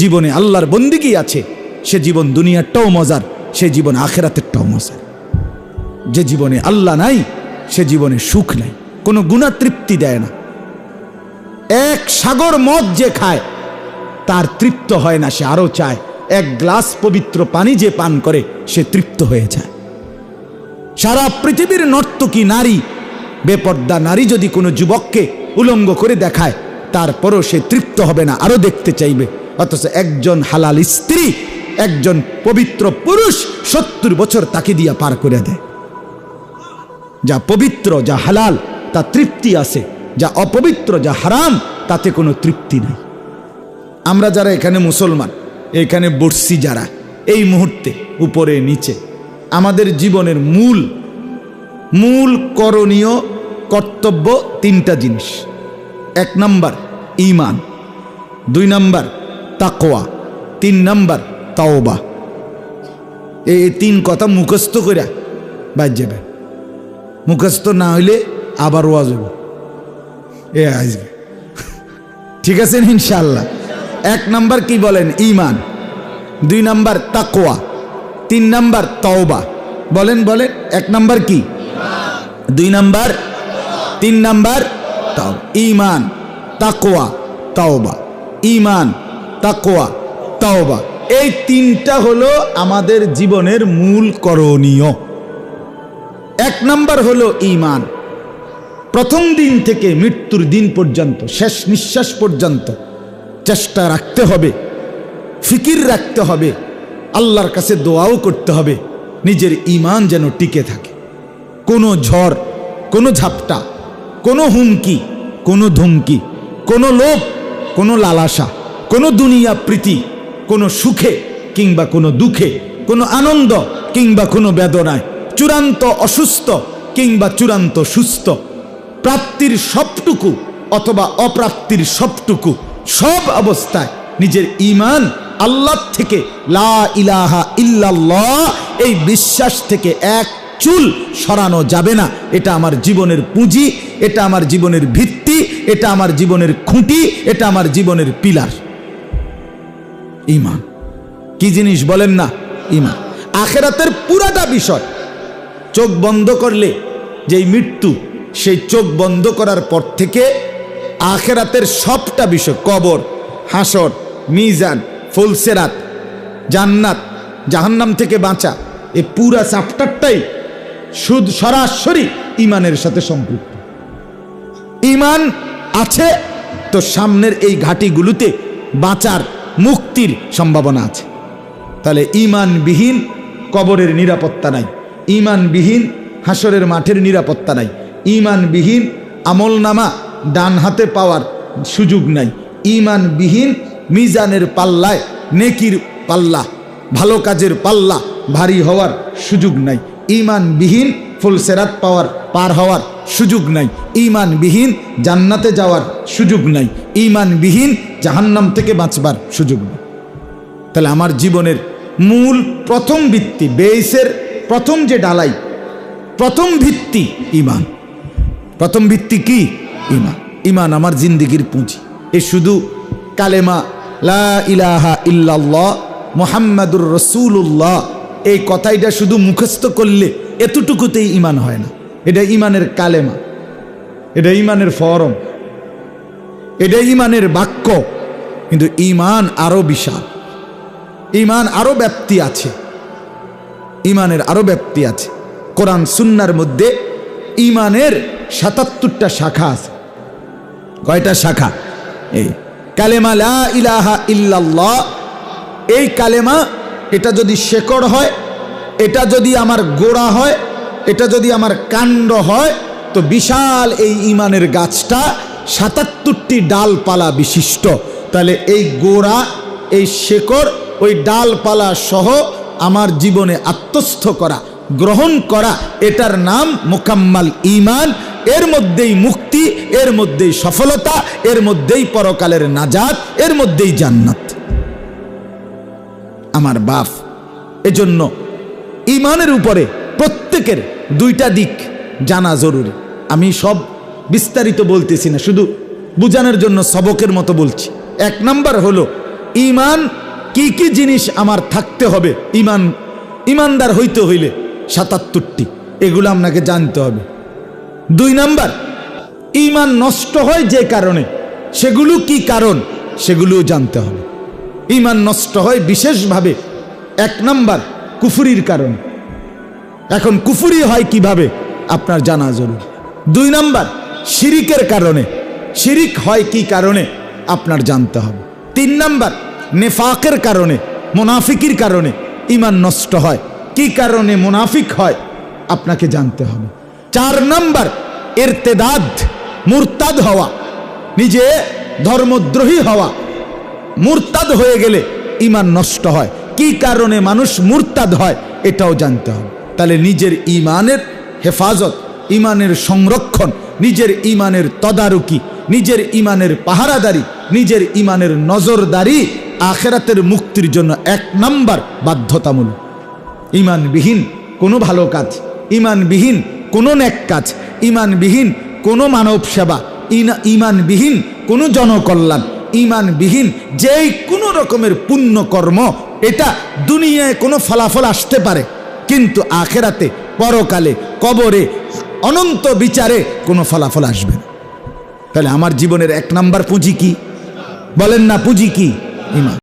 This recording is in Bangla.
জীবনে আল্লাহর বন্দিগি আছে। সে জীবন দুনিয়ারটাও মজার, সে জীবন আখেরাতেরটাও মজার। যে জীবনে আল্লাহ নাই, সে জীবনে সুখ নাই, কোনো গুণা তৃপ্তি দেয় না। এক সাগর মদ যে খায়, তার তৃপ্ত হয় না, সে আরও চায়। এক গ্লাস পবিত্র পানি যে পান করে, সে তৃপ্ত হয়ে যায়। সারা পৃথিবীর নর্তকী নারী, বেপর্দা নারী যদি কোনো যুবককে উলঙ্গ করে দেখায়, তারপরও সে তৃপ্ত হবে না আরও দেখতে চাইবে। অথচ একজন হালাল স্ত্রী, একজন পবিত্র পুরুষ সত্তর বছর তাকে দিয়া পার করে দেয়। যা পবিত্র, যা হালাল, তা তৃপ্তি আছে। যা অপবিত্র, যা হারাম, তাতে কোনো তৃপ্তি নাই। আমরা যারা এখানে মুসলমান, এখানে বর্ষি যারা, এই মুহূর্তে, উপরে, নিচে, আমাদের জীবনের মূল মূল করণীয়, কর্তব্য তিনটা জিনিস। এক নাম্বার ইমান দুই নাম্বার তাকোয়া তিন নাম্বার তাওবা। এই তিন কথা মুখস্থ করে বাজ যাবে। মুখস্থ না হইলে আবার ওয়াজ হইব। এ আসবে ঠিক আছে ইনশাল্লাহ এক নাম্বার কি বলেন? ইমান দুই নাম্বার তাকোয়া তিন নাম্বার তওবা। বলেন বলেন, এক নাম্বার কি? দুই নাম্বার, তিন নাম্বার তাও ইমান তাকোয়া তাওবা। ইমান তাকোয়া তাওবা। এই তিনটা হলো আমাদের জীবনের মূল করণীয়। এক নাম্বার হলো ইমান প্রথম দিন থেকে মৃত্যুর দিন পর্যন্ত, শেষ নিঃশ্বাস পর্যন্ত চেষ্টা রাখতে হবে, ফিকির রাখতে হবে, আল্লাহর কাছে দোয়াও করতে হবে, নিজের ইমান যেন টিকে থাকে। কোনো ঝড়, কোনো ঝাপটা, কোনো হুমকি, কোনো ধুমকি, কোনো লোভ, কোনো লালাসা কোনো দুনিয়া প্রীতি, কোনো সুখে কিংবা কোনো দুঃখে, কোনো আনন্দ কিংবা কোনো বেদনায়, চূড়ান্ত অসুস্থ কিংবা চূড়ান্ত সুস্থ। প্রাপ্তির সবটুকু অথবা অপ্রাপ্তির সবটুকু সব অবস্থায় নিজের ইমান আল্লাহ থেকে লা ইলাহা ইল্লাল্লাহ, এই বিশ্বাস থেকে এক চুল সরানো যাবে না। এটা আমার জীবনের পুঁজি, এটা আমার জীবনের ভিত্তি, এটা আমার জীবনের খুঁটি, এটা আমার জীবনের পিলার। ইমান। কি জিনিস বলেন না? ইমান। আখেরাতের পুরাটা বিষয়, চোখ বন্ধ করলে যেই মৃত্যু, সেই চোখ বন্ধ করার পর থেকে আখেরাতের সবটা বিষয়, কবর, হাসর, মিজান, ফুলসেরাত, জান্নাত, জাহান্নাম থেকে বাঁচা, এ পুরা চ্যাপ্টারটাই সুদ সরাসরি ইমানের সাথে সম্পৃক্ত। ইমান আছে, তো সামনের এই ঘাটিগুলোতে বাঁচার মুক্তির সম্ভাবনা আছে। তাহলে ইমানবিহীন কবরের নিরাপত্তা নাই। ইমানবিহীন হাসরের মাঠের নিরাপত্তা নাই। ইমানবিহীন আমলনামা ডান হাতে পাওয়ার সুযোগ নাই। ইমানবিহীন মিজানের পাল্লায় নেকির পাল্লা, ভালো কাজের পাল্লা ভারী হওয়ার সুযোগ নাই। ইমানবিহীন ফুলসেরাত পাওয়ার পার হওয়ার সুযোগ নাই। ইমানবিহীন জান্নাতে যাওয়ার সুযোগ নাই। ইমানবিহীন জাহান্নাম থেকে বাঁচবার সুযোগ নেই। তাহলে আমার জীবনের মূল প্রথম ভিত্তি বেসের প্রথম যে ডালাই, প্রথম ভিত্তি ইমান প্রথম ভিত্তি কি? ইমান ইমান আমার জিন্দিগির পুঁজি। এ শুধু কালেমা, লা ইলাহা ইল্লাল্লাহ, মোহাম্মদুর রসুল্লাহ এই কথাইটা শুধু মুখস্থ করলে এতটুকুতেই ইমান হয় না। এটা ইমানের কালেমা, এটা ইমানের ফরম, এটা ইমানের বাক্য, কিন্তু ইমান আরও বিশাল। ইমান আরও ব্যাপ্তি আছে। ইমানের আরও ব্যাপ্তি আছে। কোরআন সুন্নার মধ্যে ইমানের সাতাত্তরটা শাখা আছে। কয়টা শাখা? এই কালেমা ইলাহা ইল্লাল্লাহ। এই কালেমা, এটা যদি শেকড় হয়, এটা যদি আমার গোড়া হয় এটা যদি আমার কাণ্ড হয়, তো বিশাল এই ইমানের গাছটা সাতাত্তরটি ডালপালা বিশিষ্ট। তাহলে এই গোড়া, এই শেকড়, ওই ডালপালা সহ আমার জীবনে আত্মস্থ করা, গ্রহণ করা, এটার নাম মোকাম্মাল ইমান এর মধ্যেই মুক্তি, এর মধ্যেই সফলতা, এর মধ্যেই পরকালের নাজাত, এর মধ্যেই জান্নাত। আমার বাপ, এজন্য ইমানের উপরে প্রত্যেকের দুইটা দিক জানা জরুরি। আমি সব বিস্তারিত বলতেছি না, শুধু বুঝানোর জন্য সবকের মতো বলছি। এক নাম্বার হলো ইমান কি কি জিনিস আমার থাকতে হবে? ইমান ইমানদার হইতে হইলে সাতাত্তরটি, এগুলো আপনাকে জানতে হবে। দুই নাম্বার ইমান নষ্ট হয় যে কারণে, সেগুলো কি কারণ? সেগুলোও জানতে হবে। ইমান নষ্ট হয় বিশেষভাবে, এক নাম্বার কুফুরির কারণে। এখন কুফুরি হয় কীভাবে? আপনার জানা জরুরি। দুই নাম্বার, শিরিকের কারণে। শিরিক হয় কি কারণে? আপনার জানতে হবে। তিন নাম্বার, নেফাকের কারণে, মোনাফিকির কারণে ইমান নষ্ট হয়। কি কারণে মোনাফিক হয়? আপনাকে জানতে হবে। চার নাম্বার, এরতেদাদ, মুরতাদ হওয়া। নিজে ধর্মদ্রোহী হওয়া। মুরতাদ হয়ে গেলে ইমান নষ্ট হয়। কি কারণে মানুষ মুরতাদ হয়? এটাও জানতে হবে। তাহলে নিজের ইমানের হেফাজত, ইমানের সংরক্ষণ, নিজের ইমানের তদারকি, নিজের ইমানের পাহারাদারি, নিজের ইমানের নজরদারি আখেরাতের মুক্তির জন্য এক নাম্বার বাধ্যতামূলক। ইমানবিহীন কোনো ভালো কাজ, ইমানবিহীন কোনো ন্যাক কাজ, ইমানবিহীন কোনো মানব সেবা ইমানবিহীন কোনো জনকল্যাণ, ইমানবিহীন যেই কোনো রকমের পুণ্যকর্ম, এটা দুনিয়ায় কোনো ফলাফল আসতে পারে। কিন্তু আখেরাতে, পরকালে, কবরে, অনন্ত বিচারে কোনো ফলাফল আসবে না। তাহলে আমার জীবনের এক নাম্বার পুঁজি কি? বলেন না পুঁজি কি? ইমান।